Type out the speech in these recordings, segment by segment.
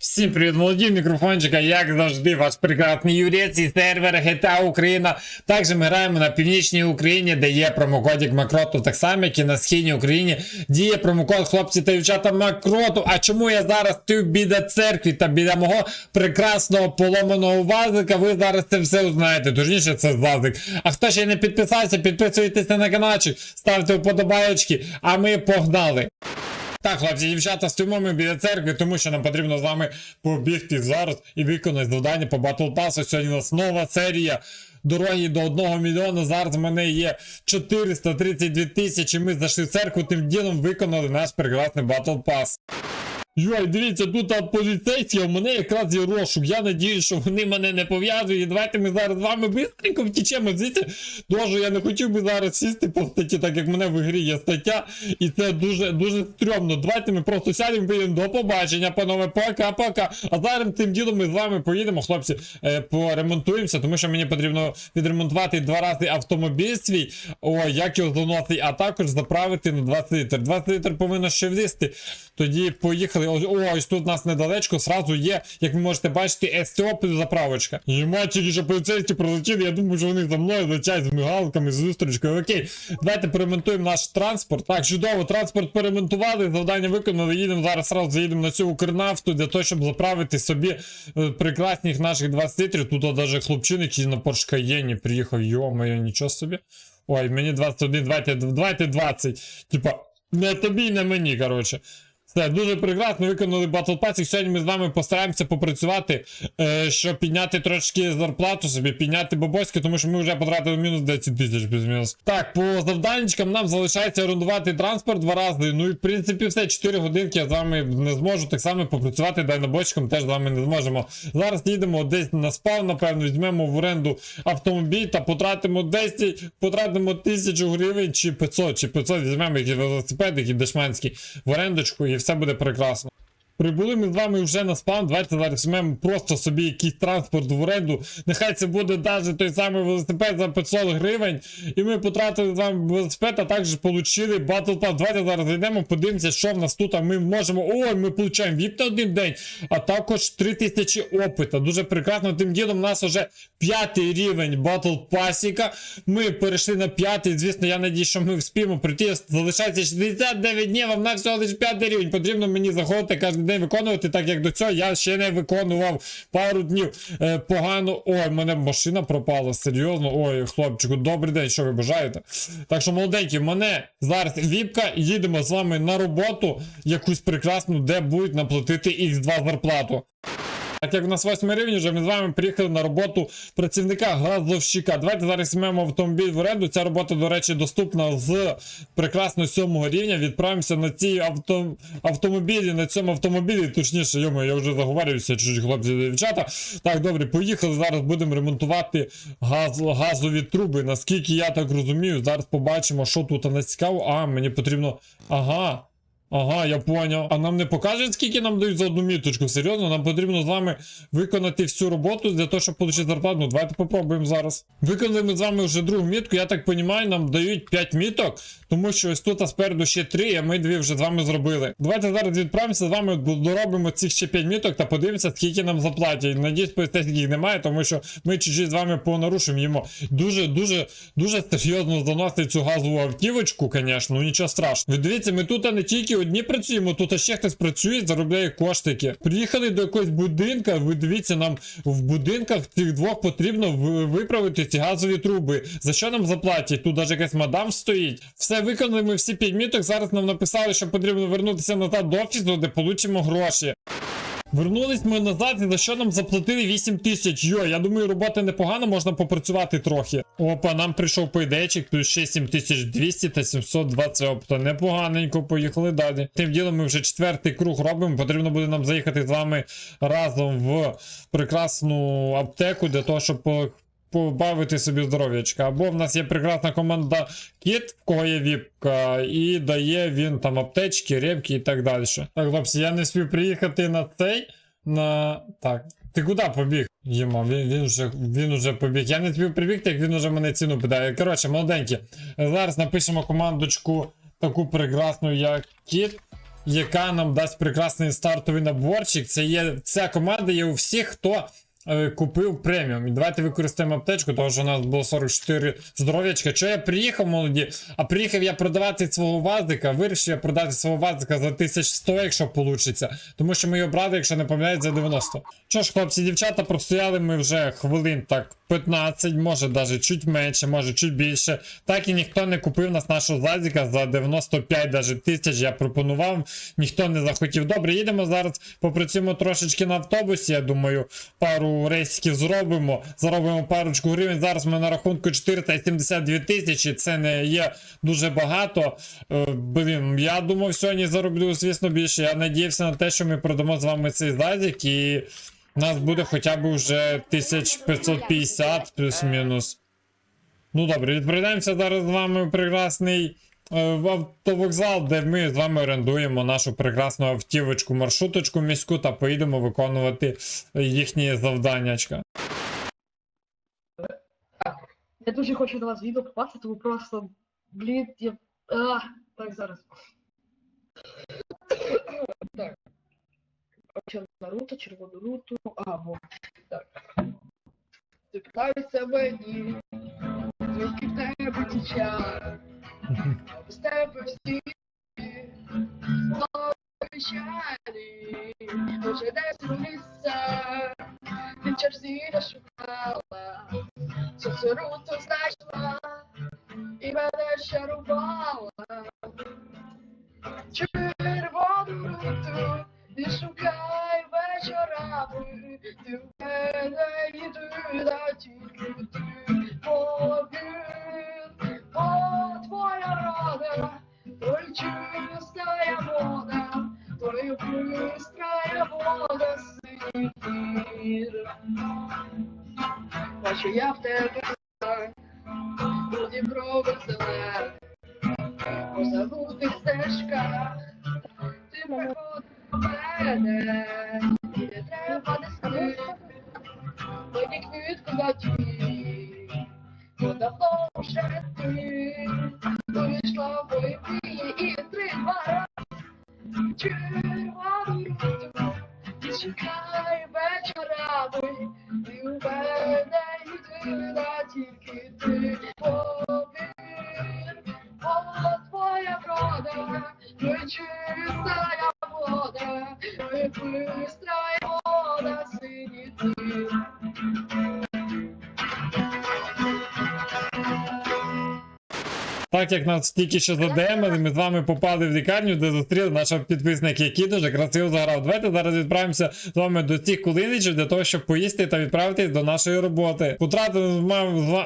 Всім привіт, молоді мікрофончика, як завжди, ваш прекрасний юрець і сервер GTA Україна. Також ми граємо на північній Україні, де є промокодик Макроту, так само, як і на східній Україні діє промокод хлопці та дівчата Макроту. А чому я зараз стою біля церкви та біля мого прекрасного поломаного вазика? Ви зараз це все узнаєте. Точніше, це вазик. А хто ще не підписався, підписуйтесь на каналчик, ставте вподобайочки, а ми погнали. Так, хлопці, дівчата, стоїмо біля церкви, тому що нам потрібно з вами побігти зараз і виконати завдання по Battle Pass. Сьогодні у нас нова серія. Дороги до 1 мільйона. Зараз в мене є 432 тисячі. Ми знайшли церкву, тим ділом виконали наш прекрасний Battle Pass. Йой, дивіться, тут поліцейські, а в мене якраз є розшук. Я надію, що вони мене не пов'язують. Давайте ми зараз з вами бистренько втічемо звідси. Дуже я не хотів би зараз сісти по статті, так як в мене в грі є стаття, і це дуже дуже стрьомно. Давайте ми просто сядемо, поїдемо до побачення, панове, пока-пока. А зараз тим ділом ми з вами поїдемо, хлопці, е, поремонтуємося, тому що мені потрібно відремонтувати два рази автомобіль свій. О, як його заносити, а також заправити на 20 літр. 20 літр повинно ще влізти. Тоді поїхали. О, ось тут у нас недалечко сразу є, як ви можете бачити, СТО заправочка. Єма, тільки що поліцейські пролетіли, я думаю, що вони за мною летять з мигалками, з зустрічкою. Окей, давайте перемонтуємо наш транспорт. Так, чудово, транспорт перемонтували, завдання виконали. Їдемо зараз сразу заїдемо на цю Укрнафту для того, щоб заправити собі е, прекрасних наших 20 літрів. Тут навіть хлопчина, який на Cayenne приїхав, йо-моє, нічого собі. Ой, мені 21, давайте, давайте 20. Типа, не тобі, і не мені, коротше. Все, дуже прекрасно виконали Pass. І сьогодні ми з вами постараємося попрацювати, е, щоб підняти трошки зарплату собі, підняти бабоськи, тому що ми вже потратили мінус 10 тисяч плюс-мінус. Так, по завданнячкам нам залишається орендувати транспорт два рази. Ну і в принципі все, 4 годинки я з вами не зможу. Так само попрацювати дальнобойщиком теж з вами не зможемо. Зараз їдемо десь на спав, напевно, візьмемо в оренду автомобіль та потратимо 10, потратимо 1000 гривень чи 500, чи 500 візьмемо якийсь велосипед, який дешманський в орендочку, і все буде прекрасно. Прибули ми з вами вже на спам. Давайте зараз візьмемо просто собі якийсь транспорт в оренду. Нехай це буде навіть той самий велосипед за 500 гривень. І ми потратили з вами велосипед, а також отримали Battle Pass. Давайте зараз зайдемо, подивимося, що в нас тут. А ми можемо. Ой, ми получаємо VIP на один день, а також 3000 опита. Дуже прекрасно. Тим ділом у нас вже п'ятий рівень Battle Пасіка. Ми перейшли на п'ятий. Звісно, я надію, що ми вспіємо прийти. Залишається 69 днів, а в нас всього лише п'ятий рівень. Потрібно мені заходити кожен день виконувати, так як до цього я ще не виконував пару днів. Е, погано. Ой, мене машина пропала. Серйозно. Ой, хлопчику, добрий день, що ви бажаєте? Так що, молоденькі, мене зараз віпка, їдемо з вами на роботу, якусь прекрасну, де будуть наплатити X2 зарплату. Так як у нас восьмий рівень, вже ми з вами приїхали на роботу працівника газовщика. Давайте зараз візьмемо автомобіль в оренду. Ця робота, до речі, доступна з прекрасно сьомого рівня. Відправимося на ці авто... автомобілі, на цьому автомобілі. Точніше, йому, я вже заговорююся, чужі хлопці дівчата. Так, добре, поїхали. Зараз будемо ремонтувати газ... газові труби. Наскільки я так розумію, зараз побачимо, що тут нас цікаво. А, мені потрібно. Ага. Ага, я поняв. А нам не покажуть, скільки нам дають за одну міточку. Серйозно, нам потрібно з вами виконати всю роботу для того, щоб отримати зарплату. Ну, давайте попробуємо зараз. Виконали ми з вами вже другу мітку. Я так розумію, нам дають 5 міток, тому що ось тут а спереду ще 3, а ми дві вже з вами зробили. Давайте зараз відправимося з вами, доробимо цих ще 5 міток та подивимося, скільки нам заплатять. Надіюсь, їх немає, тому що ми чуть-чуть з вами понарушимо їмо. Дуже, дуже, дуже серйозно заносить цю газову автівочку, звісно, ну нічого страшного. Ви дивіться, ми тут не тільки одні працюємо, тут ще хтось працює, заробляє коштики. Приїхали до якогось будинка. Ви дивіться, нам в будинках цих двох потрібно виправити ці газові труби. За що нам заплатять? Тут навіть якась мадам стоїть. Все виконали ми всі підміток. Зараз нам написали, що потрібно вернутися назад до офісу, де получимо гроші. Вернулись ми назад, і за що нам заплатили 8 тисяч. Йо, я думаю, робота непогана, можна попрацювати трохи. Опа, нам прийшов пайдечик, плюс ще 7200 та 720 опта. Непоганенько, поїхали далі. Тим ділом ми вже четвертий круг робимо. Потрібно буде нам заїхати з вами разом в прекрасну аптеку для того, щоб побавити собі здоров'ячка. Або в нас є прекрасна команда Кіт, в кого є віпка, і дає він там аптечки, репки і так далі. Так, хлопці, я не спів приїхати на цей. На. Так. Ти куди побіг? Єма, він, він, вже, він вже побіг. Я не спів прибігти, як він вже мене ціну питає. Коротше, молоденькі. Зараз напишемо командочку таку прекрасну, як Кіт. яка нам дасть прекрасний стартовий наборчик. Це є ця команда є у всіх, хто. Е, Купив преміум. І давайте використаємо аптечку, тому що у нас було 44 здоров'ячка. Що я приїхав, молоді? А приїхав я продавати свого вазика. Вирішив я продати свого вазика за 1100, якщо вийде. Тому що ми його брали, якщо не помиляють, за 90. Що ж, хлопці, дівчата, простояли ми вже хвилин так 15, може навіть чуть менше, може чуть більше. Так і ніхто не купив нас нашого зазіка за 95 даже тисяч. Я пропонував, ніхто не захотів. Добре, їдемо зараз, попрацюємо трошечки на автобусі. Я думаю, пару рейсиків зробимо, заробимо парочку гривень. Зараз ми на рахунку 472 тисячі. Це не є дуже багато. Е, блін, я думав, сьогодні зароблю, звісно, більше. Я надіявся на те, що ми продамо з вами цей зазік і. У нас буде хоча б вже 1550 плюс-мінус. Ну добре, відправляємося зараз з вами прекрасний в автовокзал, де ми з вами орендуємо нашу прекрасну автівочку, маршруточку міську та поїдемо виконувати е, їхні завданнячка. Я дуже хочу до вас відео попасти, тому просто, блін, я. А, так, зараз. так. Червона рута, червону руту. А, во. Так. Ти питаєшся мені, звідки в тебе ті чари, з тебе всі слова печалі, може десь у лісах, ти в черзі не Бачу я в тебе у дібрових зелених, по забутих стежках, ти приходиш до мене, не треба нести, мені квітку на ті, бо давно вже ти. Вийшла в мої мрії і три два раз червону руту, і чекай вечорами, вода, твоя быстрая вода, синій як нас тільки що задемили, ми з вами попали в лікарню, де зустріли нашого підписника, який дуже красиво заграв. Давайте зараз відправимося з вами до цих кулиничів для того, щоб поїсти та відправитись до нашої роботи. Потратили,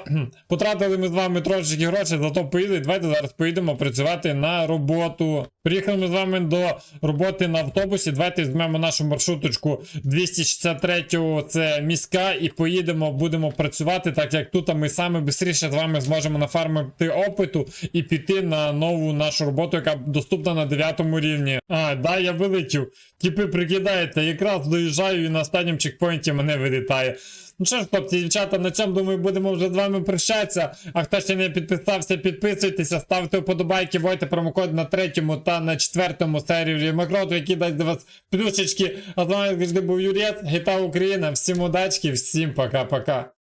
кхм, Потратили ми з вами трошечки грошей, зато поїли. Давайте зараз поїдемо працювати на роботу. Приїхали ми з вами до роботи на автобусі. Давайте візьмемо нашу маршруточку 263 це міська, і поїдемо, будемо працювати, так як тут ми саме швидше з вами зможемо нафармити опиту і піти на нову нашу роботу, яка доступна на 9 рівні. А, да, я вилетів. Типи прикидаєте, якраз доїжджаю і на останньому чекпоінті мене вилітає. Ну що ж, хлопці, дівчата, на цьому думаю, будемо вже з вами прощатися. А хто ще не підписався, підписуйтеся, ставте вподобайки, вводьте промокод на третьому та на четвертому сервері Макроту, який дасть до вас плюшечки. А з вами завжди був Юрець, Гіта Україна. Всім удачки, всім пока-пока.